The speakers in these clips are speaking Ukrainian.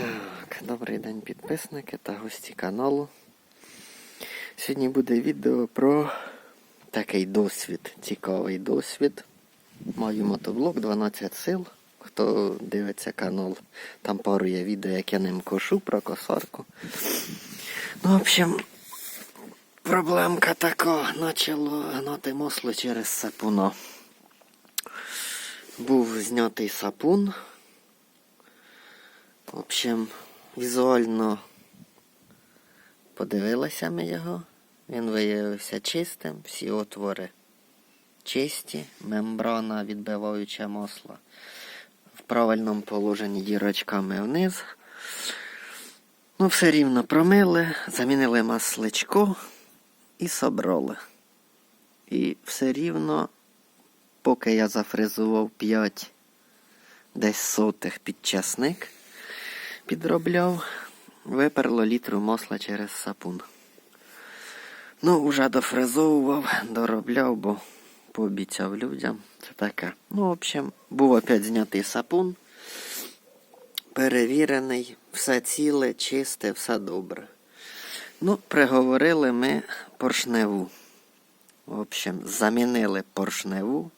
Так, добрий день підписники та гості каналу. Сьогодні буде відео про такий досвід, цікавий досвід. Маю мотоблок 12 сил. Хто дивиться канал, там пару є відео, як я ним кошу про косарку. Ну, в общем, проблемка така, почало гнати масло через сапуна. Був знятий сапун. В общем, візуально подивилися ми його. Він виявився чистим, всі отвори чисті, мембрана відбиваюча масло. В правильному положенні дірочками вниз. Ну, все рівно промили, замінили масличко і собрали. І все рівно, поки я зафрезував 5 десь сотих під часник, підробляв, виперло літру масла через сапун. Ну, вже дофрезовував, доробляв, бо пообіцяв людям. Це таке. Ну, в общем, був опять знятий сапун. Перевірений, все ціле, чисте, все добре. Ну, приговорили ми поршневу. В общем, замінили поршневу.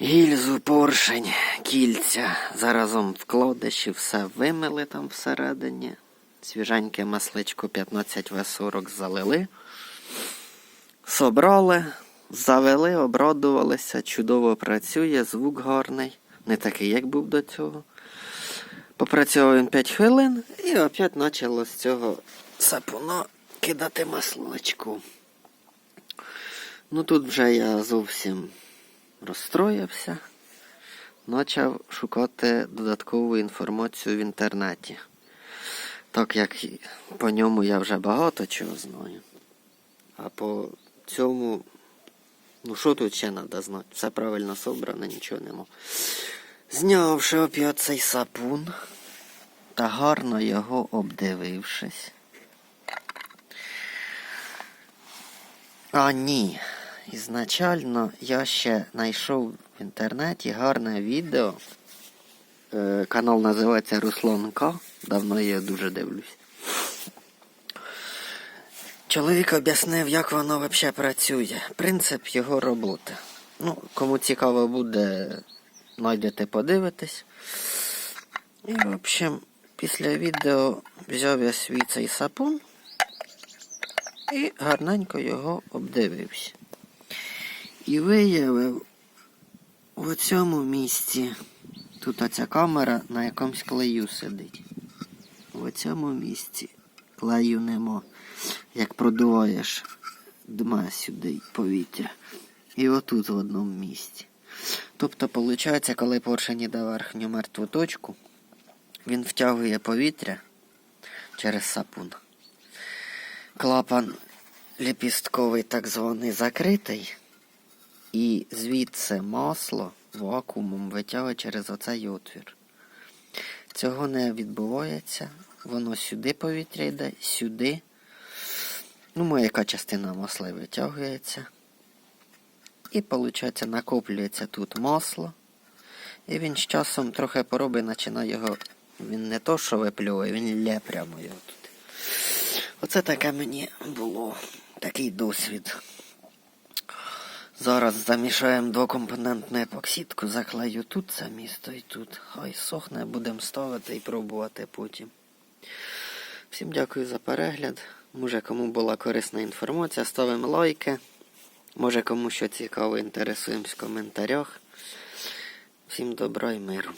Гільзу, поршень, кільця. Заразом в вкладиші все вимили там всередині. Свіженьке масличко 15В40 залили. Собрали, завели, обрадувалися, чудово працює, звук гарний. Не такий, як був до цього. Попрацював він 5 хвилин і опять почало з цього сапуна кидати масличку. Ну тут вже я зовсім розстроївся. Почав шукати додаткову інформацію в інтернеті. Так як по ньому я вже багато чого знаю. А по цьому, ну що тут ще треба знати? Все правильно собрано, нічого нема. Знявши опять цей сапун та гарно його обдивившись. А ні. Ізначально я ще знайшов в інтернеті гарне відео. Е, Канал називається Руслан К. Давно я дуже дивлюсь. Чоловік об'яснив, як воно взагалі працює. Принцип його роботи. Ну, кому цікаво буде, знайдете, подивитесь. І, в общем, після відео взяв я свій цей сапун і гарненько його обдивився. І виявив у цьому місці, тут оця камера на якомусь клею сидить. У цьому місці клею нема. Як продуваєш дма сюди повітря. І отут в одному місці. Тобто, виходить, коли поршень іде верхню мертву точку, він втягує повітря через сапун. Клапан ліпістковий так званий закритий. І звідси масло вакуумом витягує через оцей отвір. Цього не відбувається. Воно сюди повітря йде, сюди. Ну, моя частина масла витягується. І, виходить, накоплюється тут масло. І він з часом трохи поробить, починає його. Він не то, що виплює, він лє прямо його тут. Оце таке мені було. Такий досвід. Зараз замішаємо двокомпонентну епоксидку, заклею тут це місто і тут. Хай сохне, будемо ставити і пробувати потім. Всім дякую за перегляд. Може кому була корисна інформація, ставимо лайки. Може кому що цікаво, інтересуємось в коментарях. Всім добра і миру.